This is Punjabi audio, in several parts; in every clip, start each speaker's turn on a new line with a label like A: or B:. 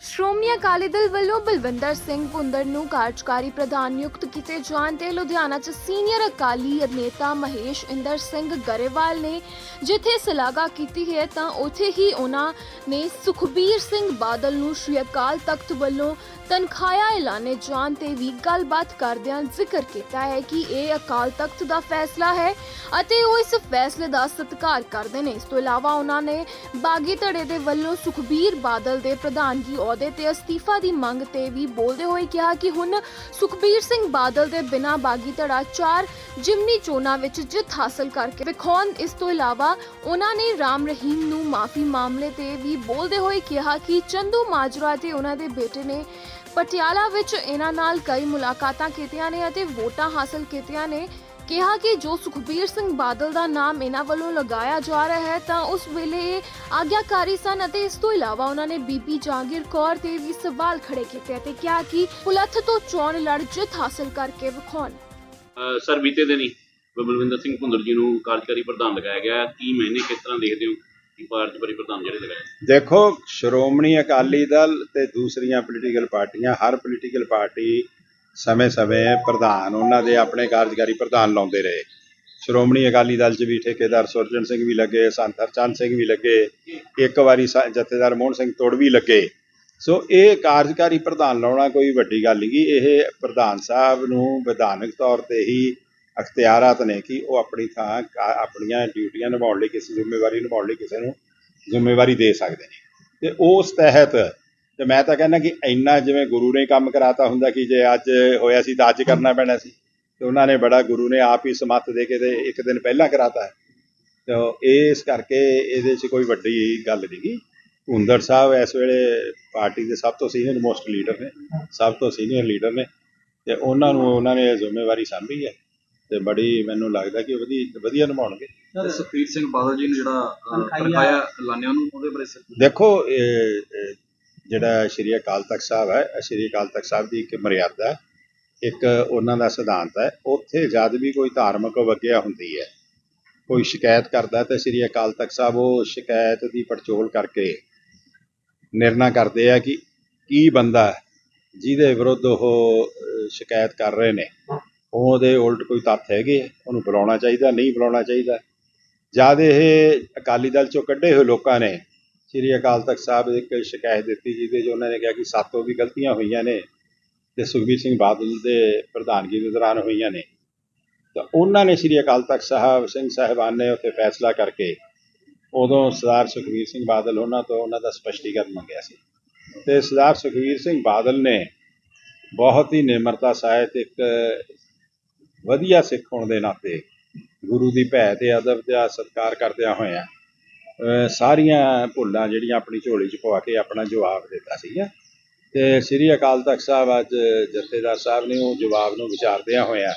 A: ਸ਼੍ਰੋਮਣੀ ਅਕਾਲੀ ਦਲ ਵੱਲੋਂ ਬਲਵਿੰਦਰ ਸਿੰਘ ਭੁੰਦਰ ਨੂੰ ਕਾਰਜਕਾਰੀ ਪ੍ਰਧਾਨ ਨਿਯੁਕਤ ਕੀਤੇ ਜਾਣ ਤੇ ਲੁਧਿਆਣਾ 'ਚ ਸੀਨੀਅਰ ਅਕਾਲੀ ਨੇਤਾ ਮਹੇਸ਼ ਇੰਦਰ ਸਿੰਘ ਗਰੇਵਾਲ ਨੇ ਜਿੱਥੇ ਸਲਾਗਾ ਕੀਤੀ ਹੈ ਤਾਂ ਉੱਥੇ ਹੀ ਉਹਨਾਂ ਨੇ ਸੁਖਬੀਰ ਸਿੰਘ ਬਾਦਲ ਨੂੰ ਸ਼੍ਰੀ ਅਕਾਲ ਤਖਤ ਵੱਲੋਂ ਤਨਖਾਹਿਆ ਐਲਾਨੇ ਜਾਣ ਤੇ ਵੀ ਗੱਲਬਾਤ ਕਰਦਿਆਂ ਜ਼ਿਕਰ ਕੀਤਾ ਹੈ ਕਿ ਇਹ ਅਕਾਲ ਤਖਤ ਦਾ ਫੈਸਲਾ ਹੈ ਅਤੇ ਉਹ ਇਸ ਫੈਸਲੇ ਦਾ ਸਤਿਕਾਰ ਕਰਦੇ ਨੇ। ਇਸ ਤੋਂ ਇਲਾਵਾ ਉਹਨਾਂ ਨੇ ਬਾਗੀ ਧੜੇ ਦੇ ਵੱਲੋਂ ਸੁਖਬੀਰ ਬਾਦਲ ਦੇ ਪ੍ਰਧਾਨਗੀ ਅਹੁਦੇ ਤੇ ਅਸਤੀਫਾ ਦੀ ਮੰਗ ਤੇ ਵੀ ਬੋਲਦੇ ਹੋਏ ਕਿਹਾ ਕਿ ਹੁਣ ਸੁਖਬੀਰ ਸਿੰਘ ਬਾਦਲ ਦੇ ਬਿਨਾਂ ਬਾਗੀ ਧੜਾ ਚਾਰ ਜਿਮਨੀ ਚੋਣਾਂ ਵਿੱਚ ਜਿੱਤ ਹਾਸਲ ਕਰਕੇ ਵਿਖਾਉਣ, ਇਸ ਤੋਂ ਇਲਾਵਾ ਉਹਨਾਂ ਨੇ ਰਾਮ ਰਹੀਮ ਨੂੰ ਮਾਫੀ ਮਾਮਲੇ ਤੇ ਵੀ ਬੋਲਦੇ ਹੋਏ ਕਿਹਾ ਕਿ ਚੰਦੂ ਮਾਜਰਾ ਤੇ ਉਹਨਾਂ ਦੇ ਬੇਟੇ ਨੇ ਪਟਿਆਲਾ ਵਿੱਚ ਇਹਨਾਂ ਨਾਲ ਕਈ ਮੁਲਾਕਾਤਾਂ ਕੀਤੀਆਂ ਨੇ ਅਤੇ ਵੋਟਾਂ ਹਾਸਲ ਕੀਤੀਆਂ ਨੇ। ਕਿਹਾ ਕਿ ਜੋ ਸੁਖਬੀਰ ਸਿੰਘ ਬਾਦਲ ਦਾ ਨਾਮ ਇਹਨਾਂ ਵੱਲੋਂ ਲਗਾਇਆ ਜਾ ਰਿਹਾ ਹੈ ਤਾਂ ਉਸ ਵੇਲੇ ਆਗਿਆਕਾਰੀ ਸਨ ਅਤੇ ਇਸ ਤੋਂ ਇਲਾਵਾ ਉਹਨਾਂ ਨੇ ਬੀਬੀ ਜਾਂਗੀਰ ਕੌਰ ਤੇ ਵੀ ਸਵਾਲ ਖੜੇ ਕੀਤੇ ਅਤੇ ਕਿਹਾ ਕਿ ਪੁਲੱਥ ਤੋਂ ਚੋਣ ਲੜ ਜਿੱਤ ਹਾਸਲ ਕਰਕੇ ਵਿਖਾਉਣ।
B: ਸਰ ਬੀਤੇ ਦਿਨੀ ਬਲਵਿੰਦਰ ਸਿੰਘ ਭੁੰਦਰ ਜੀ ਨੂੰ ਕਾਰਜਕਾਰੀ ਪ੍ਰਧਾਨ ਲਗਾਇਆ ਗਿਆ। ਕੀ ਮਹੀਨੇ ਕਿਸ ਤਰ੍ਹਾਂ ਦੇਖਦੇ ਹੋ ਕਿ ਕਾਰਜਕਾਰੀ ਪ੍ਰਧਾਨ ਜਿਹੜੇ ਲਗਾਏ?
C: ਦੇਖੋ ਸ਼੍ਰੋਮਣੀ ਅਕਾਲੀ ਦਲ ਤੇ ਦੂਸਰੀਆਂ ਪੋਲੀਟੀਕਲ ਪਾਰਟੀਆਂ ਹਰ ਪੋਲੀਟੀਕਲ ਪਾਰਟੀ ਸਮੇਂ-ਸਮੇਂ ਪ੍ਰਧਾਨ ਉਹਨਾਂ ਦੇ ਆਪਣੇ ਕਾਰਜਕਾਰੀ ਪ੍ਰਧਾਨ ਲਾਉਂਦੇ ਰਹੇ। ਸ਼੍ਰੋਮਣੀ ਅਕਾਲੀ ਦਲ 'ਚ ਵੀ ਠੇਕੇਦਾਰ ਸੁਰਜਨ ਸਿੰਘ ਵੀ ਲੱਗੇ, ਸੰਤ ਹਰਚੰਦ ਸਿੰਘ ਵੀ ਲੱਗੇ, ਇੱਕ ਵਾਰੀ ਸ- ਜਥੇਦਾਰ ਮੋਹਨ ਸਿੰਘ ਤੋੜ ਵੀ ਲੱਗੇ। ਸੋ ਇਹ ਕਾਰਜਕਾਰੀ ਪ੍ਰਧਾਨ ਲਾਉਣਾ ਕੋਈ ਵੱਡੀ ਗੱਲ ਨਹੀਂ ਇਹ ਪ੍ਰਧਾਨ ਸਾਹਿਬ ਨੂੰ ਵਿਧਾਨਕ ਤੌਰ ਤੇ ਹੀ ਅਖਤਿਆਰਾਤ ਨੇ ਕਿ ਉਹ ਆਪਣੀ ਥਾਂ ਕਾ- ਆਪਣੀਆਂ ਡਿਊਟੀਆਂ ਨਿਭਾਉਣ ਲਈ ਕਿਸੇ, ਜ਼ਿੰਮੇਵਾਰੀ ਨਿਭਾਉਣ ਲਈ ਕਿਸੇ ਨੂੰ ਜ਼ਿੰਮੇਵਾਰੀ ਦੇ ਸਕਦੇ ਨੇ। ਤੇ ਉਸ ਤਹਿਤ ਤੇ ਮੈਂ ਤਾਂ ਕਹਿੰਦਾ ਕਿ ਇੰਨਾ ਜਿਵੇਂ ਗੁਰੂ ਨੇ ਕੰਮ ਕਰਾਤਾ ਹੁੰਦਾ ਕਿ ਜੇ ਅੱਜ ਹੋਇਆ ਸੀ ਤਾਂ ਅੱਜ ਕਰਨਾ ਪੈਣਾ ਸੀ। ਤੇ ਉਹਨਾਂ ਨੇ ਬੜਾ ਗੁਰੂ ਨੇ ਆਪ ਹੀ ਸਮੱਤ ਦੇ ਕੇ ਤੇ ਇੱਕ ਦਿਨ ਪਹਿਲਾਂ ਕਰਾਤਾ ਹੈ। ਤੇ ਇਸ ਕਰਕੇ ਇਹਦੇ 'ਚ ਕੋਈ ਵੱਡੀ ਗੱਲ ਨਹੀਂਗੀ ਹੁੰਦਰ ਸਾਹਿਬ ਇਸ ਵੇਲੇ ਪਾਰਟੀ ਦੇ ਸਭ ਤੋਂ ਸੀਨੀਅਰ ਮੋਸਟ ਲੀਡਰ ਨੇ ਸਭ ਤੋਂ ਸੀਨੀਅਰ ਲੀਡਰ ਨੇ। ਤੇ ਉਹਨਾਂ ਨੂੰ ਉਹਨਾਂ ਨੇ ਇਹ ਜ਼ਿੰਮੇਵਾਰੀ ਸੰਭੀ ਹੈ। ਤੇ ਬੜੀ ਮੈਨੂੰ ਲੱਗਦਾ ਕਿ ਉਹ ਵਧੀਆ ਵਧੀਆ ਨਿਭਾਉਣਗੇ।
D: ਤੇ ਸੁਖਬੀਰ ਸਿੰਘ ਬਾਦਲ ਜੀ ਨੂੰ ਜਿਹੜਾ ਅਹ, ਤਨਖਾਹਿਆ। ਲਾਣਿਆਂ ਨੂੰ ਉਹਦੇ ਬਾਰੇ
C: ਦੇਖੋ ਜਿਹੜਾ ਸ਼੍ਰੀ ਅਕਾਲ ਤਖਤ ਸਾਹਿਬ ਹੈ ਸ਼੍ਰੀ ਅਕਾਲ ਤਖਤ ਸਾਹਿਬ ਦੀ ਇੱਕ ਮਰਿਆਦਾ ਇੱਕ ਉਹਨਾਂ ਦਾ ਸਿਧਾਂਤ ਹੈ, ਉੱਥੇ ਜਦ ਵੀ ਕੋਈ ਧਾਰਮਿਕ ਵਗਿਆ ਹੁੰਦੀ ਹੈ, ਕੋਈ ਸ਼ਿਕਾਇਤ ਕਰਦਾ ਤਾਂ ਸ਼੍ਰੀ ਅਕਾਲ ਤਖਤ ਸਾਹਿਬ ਉਹ ਸ਼ਿਕਾਇਤ ਦੀ ਪੜਚੋਲ ਕਰਕੇ ਨਿਰਣਾ ਕਰਦੇ ਆ ਕਿ ਕੀ ਬੰਦਾ ਜਿਹਦੇ ਵਿਰੁੱਧ ਉਹ ਸ਼ਿਕਾਇਤ ਕਰ ਰਹੇ ਨੇ। ਉਹਦੇ ਉਲਟ ਕੋਈ ਤੱਥ ਹੈਗੇ ਉਹਨੂੰ ਬੁਲਾਉਣਾ ਚਾਹੀਦਾ, ਨਹੀਂ ਬੁਲਾਉਣਾ ਚਾਹੀਦਾ। ਜਦ ਇਹ ਅਕਾਲੀ ਦਲ ਚੋਂ ਕੱਢੇ ਹੋਏ ਲੋਕਾਂ ਨੇ ਸ੍ਰੀ ਅਕਾਲ ਤਖਤ ਸਾਹਿਬ ਇੱਕ ਸ਼ਿਕਾਇਤ ਦਿੱਤੀ ਜਿਹਦੇ 'ਚ ਉਹਨਾਂ ਨੇ ਕਿਹਾ ਕਿ ਸਾਤੋਂ ਵੀ ਗਲਤੀਆਂ ਹੋਈਆਂ ਨੇ ਤੇ ਸੁਖਬੀਰ ਸਿੰਘ ਬਾਦਲ ਦੇ ਪ੍ਰਧਾਨਗੀ ਦੇ ਦੌਰਾਨ ਹੋਈਆਂ ਨੇ। ਤਾਂ ਉਹਨਾਂ ਨੇ ਸ੍ਰੀ ਅਕਾਲ ਤਖਤ ਸਾਹਿਬ, ਸਿੰਘ ਸਾਹਿਬਾਨ ਨੇ ਉੱਥੇ ਫੈਸਲਾ ਕਰਕੇ ਉਦੋਂ ਸਰਦਾਰ ਸੁਖਬੀਰ ਸਿੰਘ ਬਾਦਲ ਉਹਨਾਂ ਤੋਂ ਉਹਨਾਂ ਦਾ ਸਪਸ਼ਟੀਕਰਨ ਮੰਗਿਆ ਸੀ। ਤੇ ਸਰਦਾਰ ਸੁਖਬੀਰ ਸਿੰਘ ਬਾਦਲ ਨੇ ਬਹੁਤ ਹੀ ਨਿਮਰਤਾ ਸਹਿਤ, ਇੱਕ ਵਧੀਆ ਸਿੱਖ ਹੋਣ ਦੇ ਨਾਤੇ ਗੁਰੂ ਦੀ ਭੈ ਤੇ ਅਦਬ ਦਾ ਸਤਿਕਾਰ ਕਰਦਿਆਂ ਹੋਇਆਂ ਸਾਰੀਆਂ ਭੁੱਲਾਂ ਜਿਹੜੀਆਂ ਆਪਣੀ ਝੋਲੀ 'ਚ ਪਵਾ ਕੇ ਆਪਣਾ ਜਵਾਬ ਦਿੱਤਾ ਸੀਗਾ ਤੇ ਸ੍ਰੀ ਅਕਾਲ ਤਖਤ ਸਾਹਿਬ ਅੱਜ ਜਥੇਦਾਰ ਸਾਹਿਬ ਨੇ ਉਹ ਜਵਾਬ ਨੂੰ ਵਿਚਾਰਦਿਆਂ ਹੋਇਆਂ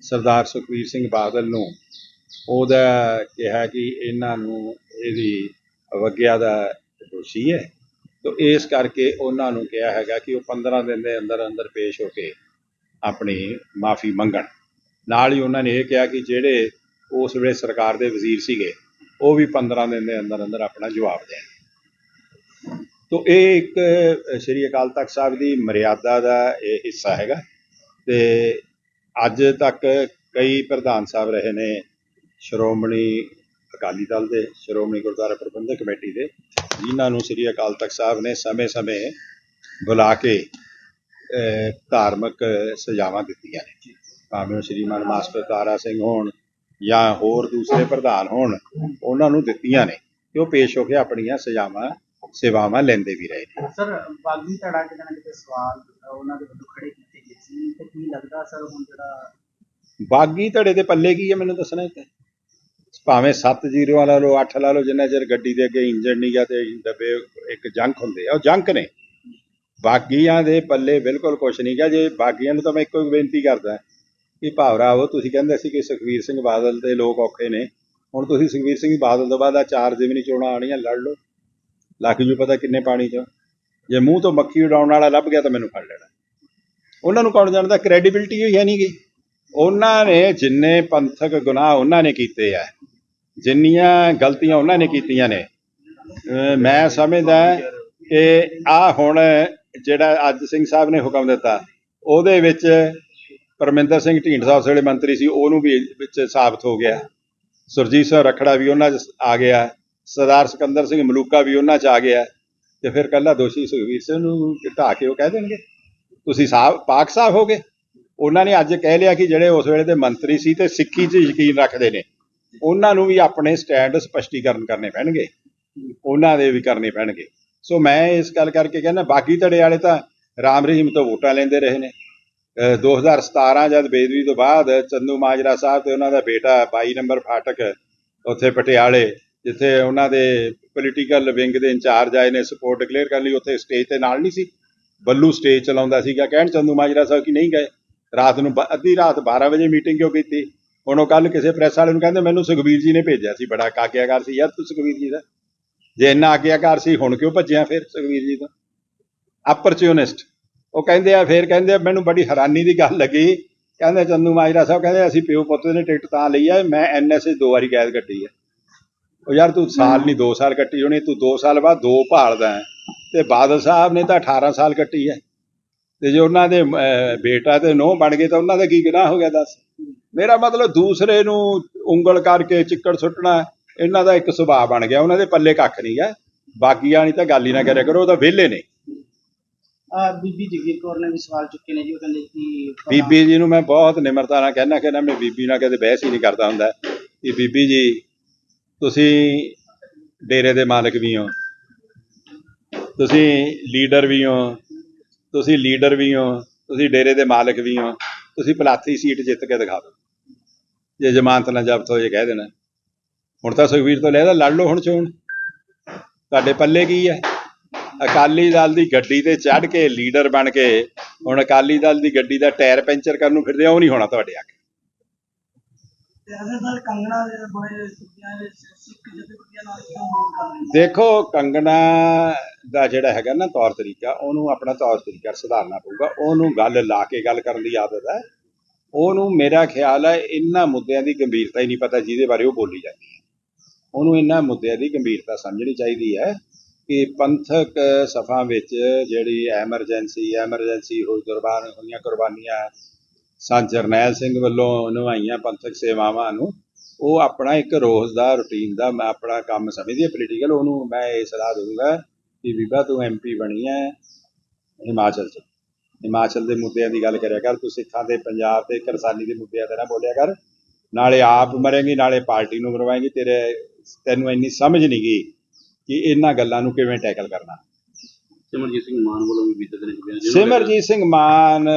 C: ਸਰਦਾਰ ਸੁਖਬੀਰ ਸਿੰਘ ਬਾਦਲ ਨੂੰ ਉਹਦਾ ਕਿਹਾ ਕਿ ਇਹਨਾਂ ਨੂੰ ਇਹਦੀ ਅਵਗਿਆ ਦਾ ਦੋਸ਼ੀ ਹੈ। ਤੋ ਇਸ ਕਰਕੇ ਉਹਨਾਂ ਨੂੰ ਕਿਹਾ ਹੈਗਾ ਕਿ ਉਹ 15 ਦਿਨ ਦੇ ਅੰਦਰ ਅੰਦਰ ਪੇਸ਼ ਹੋ ਕੇ ਆਪਣੀ ਮਾਫੀ ਮੰਗਣ। ਨਾਲ ਹੀ ਉਹਨਾਂ ਨੇ ਇਹ ਕਿਹਾ ਕਿ ਜਿਹੜੇ ਉਸ ਵੇਲੇ ਸਰਕਾਰ ਦੇ ਵਜ਼ੀਰ ਸੀਗੇ ਉਹ ਵੀ 15 ਦਿਨ ਦੇ ਅੰਦਰ ਅੰਦਰ ਆਪਣਾ ਜਵਾਬ ਦੇਣ। ਤੋ ਇਹ ਇੱਕ ਸ਼੍ਰੀ ਅਕਾਲ ਤਖਤ ਸਾਹਿਬ ਦੀ ਮਰਿਆਦਾ ਦਾ ਇਹ ਹਿੱਸਾ ਹੈਗਾ। ਤੇ ਅੱਜ ਤੱਕ ਕਈ ਪ੍ਰਧਾਨ ਸਾਹਿਬ ਰਹੇ ਨੇ ਸ਼੍ਰੋਮਣੀ ਅਕਾਲੀ ਦਲ ਦੇ, ਸ਼੍ਰੋਮਣੀ ਗੁਰਦੁਆਰਾ ਪ੍ਰਬੰਧਕ ਕਮੇਟੀ ਦੇ, ਜਿਨ੍ਹਾਂ ਨੂੰ ਸ਼੍ਰੀ ਅਕਾਲ ਤਖਤ ਸਾਹਿਬ ਨੇ ਸਮੇਂ-ਸਮੇਂ ਬੁਲਾ ਕੇ ਧਾਰਮਿਕ ਸਜ਼ਾਵਾਂ ਦਿੱਤੀਆਂ ਨੇ। ਭਾਵੇਂ ਸ਼੍ਰੀਮਾਨ ਮਾਸਟਰ ਤਾਰਾ ਸਿੰਘ ਹੋਣ ਜਾਂ ਹੋਰ ਦੂਸਰੇ ਪ੍ਰਧਾਨ ਹੋਣ ਉਹਨਾਂ ਨੂੰ ਦਿੱਤੀਆਂ ਨੇ ਤੇ ਉਹ ਪੇਸ਼ ਹੋ ਕੇ ਆਪਣੀਆਂ ਸਜ਼ਾਵਾਂ ਸੇਵਾਵਾਂ ਲੈਂਦੇ ਵੀ ਰਹੇ ਨੇ।
E: ਸਰ ਬਾਗੀ ਧੜਾ ਕਿਤੇ ਨਾ ਕਿਤੇ ਸਵਾਲ ਅ, ਉਹਨਾਂ ਦੇ ਵੱਲੋਂ ਖੜੇ ਕੀਤੇ ਗਏ ਸੀ ਤੇ ਕੀ ਲੱਗਦਾ ਸਰ ਹੁਣ ਜਿਹੜਾ
C: ਬਾਗੀ ਧੜੇ ਦੇ ਪੱਲੇ ਕੀ ਹੈ ਮੈਨੂੰ ਦੱਸਣਾ ਇੱਕ ਭਾਵੇਂ 7 ਜ਼ੀਰੋ ਲਾ ਲਓ 8 ਲਾ ਲਓ ਜਿੰਨਾ ਚਿਰ ਗੱਡੀ ਦੇ ਅੱਗੇ ਇੰਜਣ ਨਹੀਂ ਗਾ ਤੇ ਡੱਬੇ ਇੱਕ ਜੰਕ ਹੁੰਦੇ ਆ ਉਹ ਜੰਕ ਨੇ। ਬਾਗੀਆਂ ਦੇ ਪੱਲੇ ਬਿਲਕੁਲ ਕੁਝ ਨਹੀਂ ਗਾ ਜੇ ਬਾਗੀਆਂ ਨੂੰ ਤਾਂ ਮੈਂ ਇੱਕੋ ਹੀ ਬੇਨਤੀ ਕਰਦਾ। ਕਿ ਭਾਵਰਾ ਉਹ ਤੁਸੀਂ ਕਹਿੰਦੇ ਸੀ ਕਿ ਸੁਖਵੀਰ ਸਿੰਘ ਬਾਦਲ ਦੇ ਲੋਕ ਔਖੇ ਨੇ। ਹੁਣ ਤੁਸੀਂ ਸੁਖਵੀਰ ਸਿੰਘ ਬਾਦਲ ਤੋਂ ਬਾਅਦ ਆ ਚਾਰ ਜਿਮਨੀ ਚੋਣਾਂ ਆਣੀਆਂ ਲੜ ਲਓ। ਲੱਖ ਜੂ ਪਤਾ ਕਿੰਨੇ ਪਾਣੀ ਚ। ਜੇ ਮੂੰਹ ਤੋਂ ਮੱਖੀ ਉਡਾਉਣ ਵਾਲਾ ਲੱਭ ਗਿਆ ਤਾਂ ਮੈਨੂੰ ਫੜ ਲੈਣਾ। ਉਹਨਾਂ ਨੂੰ ਕੌਣ ਜਾਣਦਾ? ਕ੍ਰੈਡੀਬਿਲਟੀ ਹੀ ਹੈ ਨਹੀਂ ਗੀ ਉਹਨਾਂ ਨੇ ਜਿੰਨੇ ਪੰਥਕ ਗੁਨਾਹ ਉਹਨਾਂ ਨੇ ਕੀਤੇ ਆ, ਜਿੰਨੀਆਂ ਗਲਤੀਆਂ ਉਹਨਾਂ ਨੇ ਕੀਤੀਆਂ ਨੇ ਮੈਂ ਸਮਝਦਾ ਕਿ ਆ ਹੁਣ ਜਿਹੜਾ ਅੱਜ ਸਿੰਘ ਸਾਹਿਬ ਨੇ ਹੁਕਮ ਦਿੱਤਾ, ਉਹਦੇ ਵਿੱਚ ਪਰਮਿੰਦਰ ਸਿੰਘ ਢੀਂਡਸਾ ਉਸ ਵੇਲੇ ਮੰਤਰੀ ਸੀ, ਉਹਨੂੰ ਵੀ ਵਿੱਚ ਸਾਬਤ ਹੋ ਗਿਆ। ਸੁਰਜੀਤ ਸਿੰਘ ਰਖੜਾ ਵੀ ਉਹਨਾਂ 'ਚ ਆ ਗਿਆ। ਸਰਦਾਰ ਸਿਕੰਦਰ ਸਿੰਘ ਮਲੂਕਾ ਵੀ ਉਹਨਾਂ 'ਚ ਆ ਗਿਆ। ਤੇ ਫਿਰ ਕੱਲਾ ਦੋਸ਼ੀ ਸੁਖਵੀਰ ਸਿੰਘ ਨੂੰ ਢਾਹ ਕੇ ਉਹ ਕਹਿ ਦੇਣਗੇ, ਤੁਸੀਂ ਸਾਫ਼ ਪਾਕ ਸਾਹਿਬ ਹੋ ਗਏ? ਉਹਨਾਂ ਨੇ ਅੱਜ ਕਹਿ ਲਿਆ ਕਿ ਜਿਹੜੇ ਉਸ ਵੇਲੇ ਦੇ ਮੰਤਰੀ ਸੀ ਤੇ ਸਿੱਖੀ 'ਚ ਯਕੀਨ ਰੱਖਦੇ ਨੇ, ਉਹਨਾਂ ਨੂੰ ਵੀ ਆਪਣੇ ਸਟੈਂਡ ਸਪਸ਼ਟੀਕਰਨ ਕਰਨੇ ਪੈਣਗੇ। ਉਹਨਾਂ ਦੇ ਵੀ ਕਰਨੇ ਪੈਣਗੇ। ਸੋ ਮੈਂ ਇਸ ਗੱਲ ਕਰਕੇ ਕਹਿੰਦਾ ਬਾਕੀ ਧੜੇ ਵਾਲੇ ਤਾਂ ਰਾਮ ਰਹੀਮ ਤੋਂ ਵੋਟਾਂ ਲੈਂਦੇ ਰਹੇ ਨੇ। 2017 ਜਦ ਬੇਦਵੀ ਤੋਂ ਬਾਅਦ ਚੰਦੂ ਮਾਜਰਾ ਸਾਹਿਬ ਤੇ ਉਹਨਾਂ ਦਾ ਬੇਟਾ 22 ਨੰਬਰ ਫਾਟਕ, ਉੱਥੇ ਪਟਿਆਲੇ, ਜਿੱਥੇ ਉਹਨਾਂ ਦੇ ਪੋਲੀਟੀਕਲ ਵਿੰਗ ਦੇ ਇੰਚਾਰਜ ਆਏ ਨੇ ਸਪੋਰਟ ਡਿਕਲੇਅਰ ਕਰਨ ਲਈ, ਉੱਥੇ ਸਟੇਜ ਤੇ ਨਾਲ ਨਹੀਂ ਸੀ। ਬੱਲੂ ਸਟੇਜ ਚਲਾਉਂਦਾ ਸੀਗਾ, ਕਹਿਣ ਚੰਦੂ ਮਾਜਰਾ ਸਾਹਿਬ ਕਿ ਨਹੀਂ ਗਏ। ਰਾਤ ਨੂੰ ਅੱਧੀ ਰਾਤ 12 ਵਜੇ ਮੀਟਿੰਗ ਕਿਉਂ ਕੀਤੀ? ਹੁਣ ਉਹ ਕੱਲ ਕਿਸੇ ਪ੍ਰੈਸ ਵਾਲੇ ਨੂੰ ਕਹਿੰਦੇ, ਮੈਨੂੰ ਸੁਖਬੀਰ ਜੀ ਨੇ ਭੇਜਿਆ ਸੀ, ਬੜਾ ਕਾਗਿਆਕਾਰ ਸੀ। ਯਾਰ, ਤੂੰ ਸੁਖਬੀਰ ਜੀ ਦਾ? ਜੇ ਇੰਨਾ ਆਗਿਆਕਾਰ ਸੀ, ਹੁਣ ਕਿਉਂ ਭੱਜਿਆ ਫਿਰ ਸੁਖਬੀਰ ਜੀ ਦਾ ਅਪਰਚੂਨਿਸਟ ਉਹ ਕਹਿੰਦੇ ਆ, ਫਿਰ ਕਹਿੰਦੇ ਆ, ਮੈਨੂੰ ਬੜੀ ਹੈਰਾਨੀ ਦੀ ਗੱਲ ਲੱਗੀ। ਕਹਿੰਦੇ ਚੰਦੂ ਮਾਜਰਾ ਸਾਹਿਬ ਕਹਿੰਦੇ, ਅਸੀਂ ਪਿਓ ਪੁੱਤ ਨੇ ਟਿਕਟ ਤਾਂ ਲਈ ਆ, ਮੈਂ ਐਨਐਸਏ ਦੋ ਵਾਰੀ ਕੈਦ ਕੱਟੀ ਆ। ਉਹ ਯਾਰ ਤੂੰ ਸਾਲ ਨਹੀਂ 2 ਸਾਲ ਕੱਟੀ ਹੋਣੀ, ਤੂੰ 2 ਸਾਲ ਬਾਅਦ ਦੋ ਭਾਲਦਾ ਹੈ। ਤੇ ਬਾਦਲ ਸਾਹਿਬ ਨੇ ਤਾਂ 18 ਸਾਲ ਕੱਟੀ ਹੈ। ਤੇ ਜੇ ਉਹਨਾਂ ਦੇ ਬੇਟਾ ਤੇ ਨੋਹ ਬਣ ਗਏ ਤਾਂ ਉਹਨਾਂ ਦਾ ਕੀ ਗੁਨਾਹ ਹੋ ਗਿਆ, ਦੱਸ। ਮੇਰਾ ਮਤਲਬ ਦੂਸਰੇ ਨੂੰ ਉਂਗਲ ਕਰਕੇ ਚਿੱਕੜ ਸੁੱਟਣਾ, ਇਹਨਾਂ ਦਾ ਇੱਕ ਸੁਭਾਅ ਬਣ ਗਿਆ। ਉਹਨਾਂ ਦੇ ਪੱਲੇ ਕੱਖ ਨਹੀਂ ਹੈ। ਬਾਕੀਆਂ ਨਹੀਂ ਤਾਂ ਗੱਲ ਹੀ ਨਾ ਕਰਿਆ ਕਰੋ, ਉਹ ਤਾਂ ਵਿਹਲੇ ਨੇ।
E: ਬੀਬੀ ਜਗੀਰ ਕੌਰ ਨੇ ਵੀ ਸਵਾਲ ਚੁੱਕੇ ਨੇ ਜੀ, ਉਹ ਕਹਿੰਦੇ ਕਿ
C: ਬੀਬੀ ਜੀ ਨੂੰ ਮੈਂ ਬਹੁਤ ਨਿਮਰਤਾ ਨਾਲ ਕਹਿਣਾ ਕਿ ਮੈਂ ਬੀਬੀ ਨਾਲ ਕਦੇ ਬਹਿਸ ਹੀ ਨਹੀਂ ਕਰਦਾ ਹੁੰਦਾ। ਕਿ ਬੀਬੀ ਜੀ, ਤੁਸੀਂ ਡੇਰੇ ਦੇ ਮਾਲਕ ਵੀ ਹੋ। ਤੁਸੀਂ ਲੀਡਰ ਵੀ ਹੋ। ਤੁਸੀਂ ਲੀਡਰ ਵੀ ਹੋ। ਤੁਸੀਂ ਡੇਰੇ ਦੇ ਮਾਲਕ ਵੀ ਹੋ। ਤੁਸੀਂ ਪਲਾਥੀ ਸੀਟ ਜਿੱਤ ਕੇ ਦਿਖਾ ਦਿਓ। ਜੇ ਜ਼ਮਾਨਤ ਨਾ ਜ਼ਬਤ ਹੋ ਜੇ ਕਹਿ ਦੇਣਾ। ਹੁਣ ਤਾਂ ਸੁਖਵੀਰ ਤੋਂ ਲੈਦਾ ਲੜ ਲਓ ਹੁਣ ਚੋਣ। ਤੁਹਾਡੇ ਪੱਲੇ ਕੀ ਹੈ? ਅਕਾਲੀ ਦਲ ਦੀ ਗੱਡੀ ਤੇ ਚੜ੍ਹ ਕੇ ਲੀਡਰ ਬਣ ਕੇ ਹੁਣ ਅਕਾਲੀ ਦਲ ਦੀ ਗੱਡੀ ਦਾ ਟਾਇਰ ਪੈਂਚਰ ਕਰਨ ਨੂੰ ਫਿਰਦੇ ਆ, ਉਹ ਨਹੀਂ ਹੋਣਾ ਤੁਹਾਡੇ
E: ਰਹੇ ਨੇ
C: ਦੇਖੋ ਕੰਗਣਾ ਦਾ ਜਿਹੜਾ ਹੈਗਾ ਨਾ ਤੌਰ ਤਰੀਕਾ ਉਹਨੂੰ ਆਪਣਾ ਤੌਰ ਤਰੀਕਾ ਸੁਧਾਰਨਾ ਪਊਗਾ। ਉਹਨੂੰ ਗੱਲ ਲਾ ਕੇ ਗੱਲ ਕਰਨ ਦੀ ਆਦਤ ਹੈ। ਉਹਨੂੰ ਮੇਰਾ ਖਿਆਲ ਹੈ ਇਹਨਾਂ ਮੁੱਦਿਆਂ ਦੀ ਗੰਭੀਰਤਾ ਹੀ ਨਹੀਂ ਪਤਾ ਜਿਹਦੇ ਬਾਰੇ ਉਹ ਬੋਲੀ ਜਾਂਦੀ ਹੈ। ਉਹਨੂੰ ਇਹਨਾਂ ਮੁੱਦਿਆਂ ਦੀ ਗੰਭੀਰਤਾ ਸਮਝਣੀ ਚਾਹੀਦੀ ਹੈ। ਕਿ ਪੰਥਕ ਸਫਾ ਵਿੱਚ ਜਿਹੜੀ ਐਮਰਜੈਂਸੀ ਐਮਰਜੈਂਸੀ ਹੋਈ ਕੁਰਬਾਨ ਹੋਈਆਂ, ਕੁਰਬਾਨੀਆਂ ਸੰਤ ਜਰਨੈਲ ਸਿੰਘ ਵੱਲੋਂ ਨਿਭਾਈਆਂ ਪੰਥਕ ਸੇਵਾਵਾਂ ਨੂੰ, ਉਹ ਆਪਣਾ ਇੱਕ ਰੋਜ਼ ਦਾ ਰੁਟੀਨ ਦਾ ਮੈਂ ਆਪਣਾ ਕੰਮ ਸਮਝਦੀ ਹੈ ਪੋਲੀਟੀਕਲ ਉਹਨੂੰ ਮੈਂ ਇਹ ਸਲਾਹ ਦਊਂਗਾ ਕਿ ਬੀਬਾ ਤੂੰ ਐਮਪੀ ਬਣੀ ਹੈ ਹਿਮਾਚਲ ਚ। ਹਿਮਾਚਲ ਦੇ ਮੁੱਦਿਆਂ ਦੀ ਗੱਲ ਕਰਿਆ ਕਰ, ਤੂੰ ਸਿੱਖਾਂ ਦੇ, ਪੰਜਾਬ ਤੇ ਕਿਰਸਾਨੀ ਦੇ ਮੁੱਦਿਆਂ ਤੇ ਨਾ ਬੋਲਿਆ ਕਰ। ਨਾਲੇ ਆਪ ਮਰੇਂਗੀ, ਨਾਲੇ ਪਾਰਟੀ ਨੂੰ ਮਰਵਾਏਂਗੀ, ਤੇਰੇ, ਤੈਨੂੰ ਇੰਨੀ ਸਮਝ ਨਹੀਂ ਗਈ ਕਿ ਇਹਨਾਂ ਗੱਲਾਂ ਨੂੰ ਕਿਵੇਂ ਟੈਕਲ ਕਰਨਾ।
B: ਸਿਮਰਜੀਤ ਸਿੰਘ ਮਾਨ
C: ਸਿਮਰਜੀਤ ਸਿੰਘ ਮਾਨ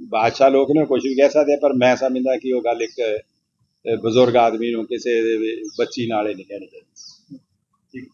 C: ਬਾਦਸ਼ਾਹ ਲੋਕ ਨੇ ਕੁਝ ਵੀ ਕਹਿ ਸਕਦੇ ਪਰ ਮੈਂ ਸਮਝਦਾ ਕਿ ਉਹ ਗੱਲ ਇੱਕ ਬਜ਼ੁਰਗ ਆਦਮੀ ਨੂੰ ਕਿਸੇ ਬੱਚੀ ਨਾਲੇ ਨਹੀਂ ਕਹਿਣੀ ਚਾਹੀਦੀ।